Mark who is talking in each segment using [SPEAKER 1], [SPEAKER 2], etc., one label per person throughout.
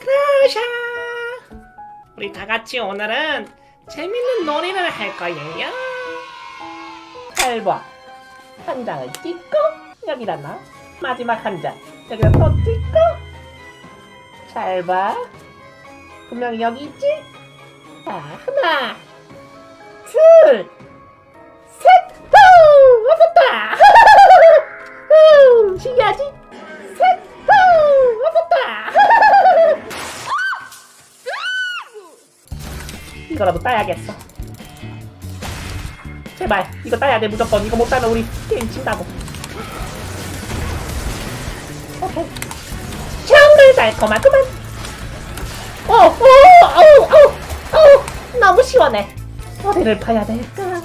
[SPEAKER 1] 크라샤 우리 다 같이 오늘은 재밌는 놀이를 할 거예요. 잘봐 한 장을 찍고 여기다 놔. 마지막 한 장. 여기다 또 찍고. 잘 봐 분명히 여기 있지? 자 하나 둘 이거라도 따야겠어. 제발 이거 따야 돼 무조건 이거 못 따면 우리 게임 진다고. 오케이. 정말 달콤하구만. 오, 오, 오, 오, 오, 너무 시원해. 어디를 파야 될까?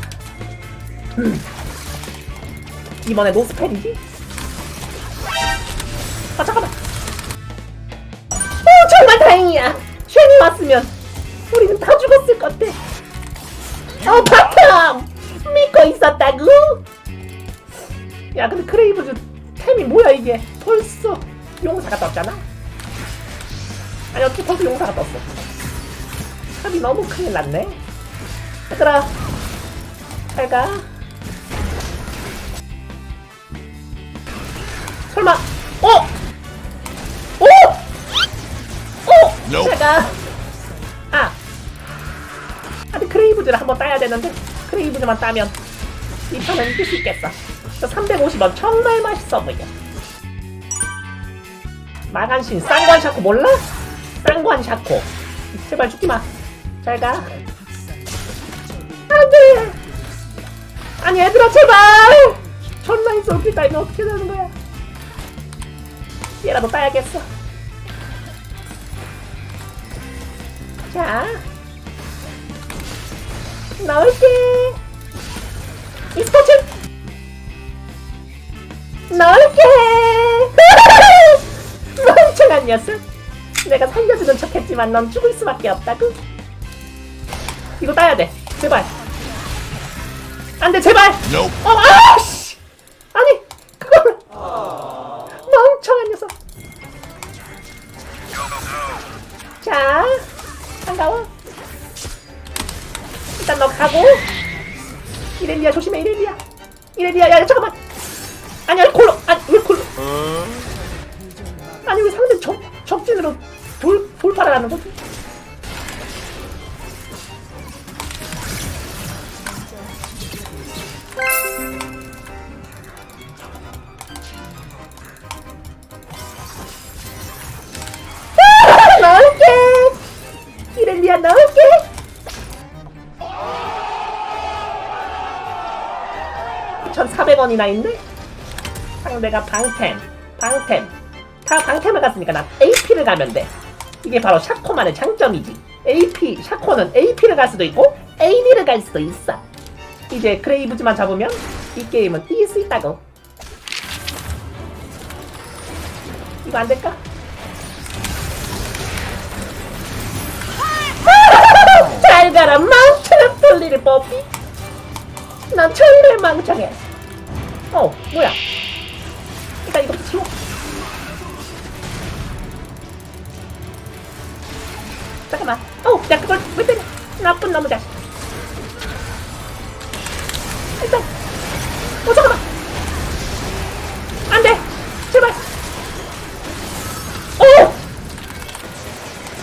[SPEAKER 1] 음. 이번에 노스펠이지? 아 잠깐만. 오 정말 다행이야. 쉔이 왔으면 우리는 다 죽었을 것 같아. 어 바텀 믿고 있었다고? 야 근데 크레이브즈 템이 뭐야 이게? 벌써 용사가 떴잖아. 아니 어떻게 벌써 용사가 떴어? 탑이 너무 큰일 났네. 얘들아 잘 가 설마 어? 오! 오!
[SPEAKER 2] Nope.
[SPEAKER 1] 잘가 크레이브즈를 한번 따야 되는데 크레이브즈만 따면 이 판은 이길 수 있겠어. 저 350원 정말 맛있어 보여. 마간신 쌍관 샤코 몰라? 쌍관 샤코. 제발 죽지마. 잘가. 안돼! 아니 얘들아 제발! 있어. 웃기 따이면 어떻게 되는 거야? 얘라도 따야겠어. 자 넣을게. e스포츠. 넣을게. 멍청한 녀석. 내가 살려주는 척했지만 넌 죽을 수밖에 없다고? 이거 따야 돼. 제발. 안돼 제발.
[SPEAKER 2] Nope.
[SPEAKER 1] 어 아씨! 아니 그거는 멍청한 녀석. 자 반가워 가고. 이렐리아 조심해 이렐리아. 이렐리아 야, 야 잠깐만. 아니 아니 골로. 아니 왜 골로? 아니 왜 상대 적, 적진으로 돌, 돌파를 하는 거지? 아, 넣을게 이렐리아 넣을게 400원이나 있네 상대가 방템 방템. 다 방템을 갔으니까 난 AP를 가면 돼. 이게 바로 샤코만의 장점이지. AP 샤코는 AP를 갈 수도 있고 AD를 갈 수도 있어. 이제 크레이브즈만 잡으면 이 게임은 이길 수 있다고. 이거 안 될까? 잘 가라. 망쳐라 돌리를 뽀삐. 난 정말 망청해 어 뭐야? 일단 이거부터 치워. 잠깐만. 어우 야 그걸 왜 때려? 나쁜 놈의 자식 일단. 어 잠깐만. 안돼. 제발. 오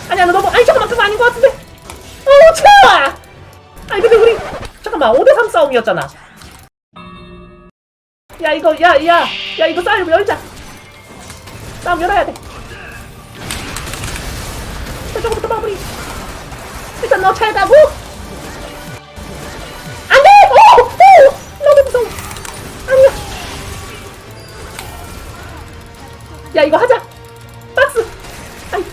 [SPEAKER 1] 아니야 너 너무 아니 잠깐만. 그거 아닌 것 같은데. 어 좋아 아니 근데 우리 잠깐만. 5대3 싸움이었잖아 야 이거 야야 야 이거 싸움 열자. 싸움 열어야 돼. 저쪽부터 마무리. 일단 너잘 가고. 안돼! 오! 오! 너무 무서워. 아니야. 야 이거 하자. 박스. 아이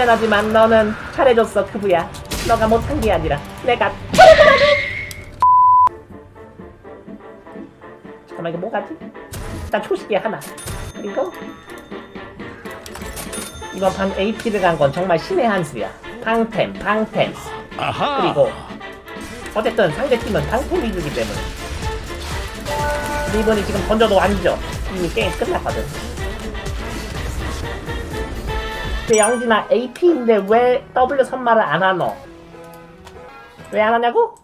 [SPEAKER 1] 미안하지만 너는 잘해줬어 그부야. 너가 못한 게 아니라. 내가 잠깐만 이거 뭐가지? 일단 초식에 하나. 그리고 이번 판 AP를 간 건 정말 신의 한 수야. 방템 방템. 그리고 어쨌든 상대팀은 방패 위주기 때문에. 리본이 지금 던져도 완죠 이미 게임 끝났거든 근데 양진아 AP인데 왜 W 선말을 안 하노? 왜 안 하냐고?